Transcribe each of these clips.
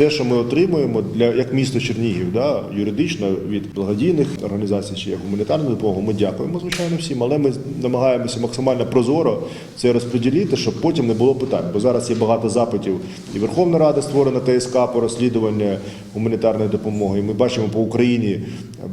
Все, що ми отримуємо для як місто Чернігів, да, юридично від благодійних організацій чи як гуманітарну допомогу, ми дякуємо звичайно всім, але ми намагаємося максимально прозоро це розподілити, щоб потім не було питань. Бо зараз є багато запитів, і Верховна Рада створена ТСК по розслідуванню гуманітарної допомоги. І ми бачимо по Україні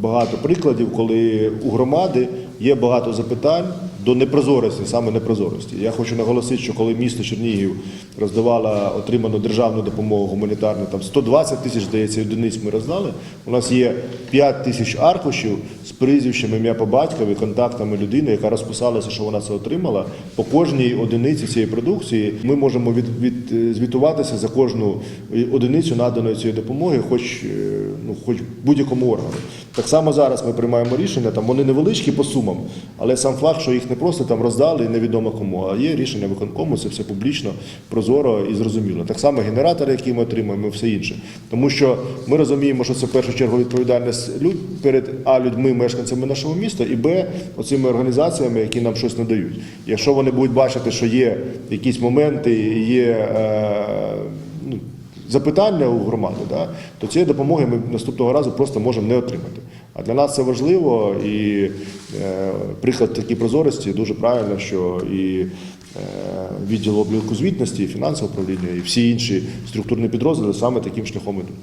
багато прикладів, коли у громади є багато запитань до непрозорості, саме непрозорості. Я хочу наголосити, що коли місто Чернігів роздавало отриману державну допомогу гуманітарну, там 120 тисяч, здається, одиниць ми роздали. У нас є 5 тисяч аркушів з прізвищем, ім'я по батькові, контактами людини, яка розписалася, що вона це отримала. По кожній одиниці цієї продукції ми можемо від, від, звітуватися за кожну одиницю наданої цієї допомоги, хоч, е, ну, хоч будь-якому органу. Так само зараз ми приймаємо рішення, там вони невеличкі по сумам, але сам факт, що їх не просто там роздали і невідомо кому, а є рішення виконкому, це все публічно, прозоро і зрозуміло. Так само генератори, які ми отримуємо, і все інше. Тому що ми розуміємо, що це в першу чергу відповідальність люд перед а людьми, мешканцями нашого міста, і б оцими організаціями, які нам щось надають. Якщо вони будуть бачити, що є якісь моменти, є. Е, ну, запитання у громади, да, то цієї допомоги ми наступного разу просто можемо не отримати. А для нас це важливо і е, приклад такій прозорості дуже правильно, що і е, відділ обліку звітності, і фінансове управління, і всі інші структурні підрозділи саме таким шляхом ідуть.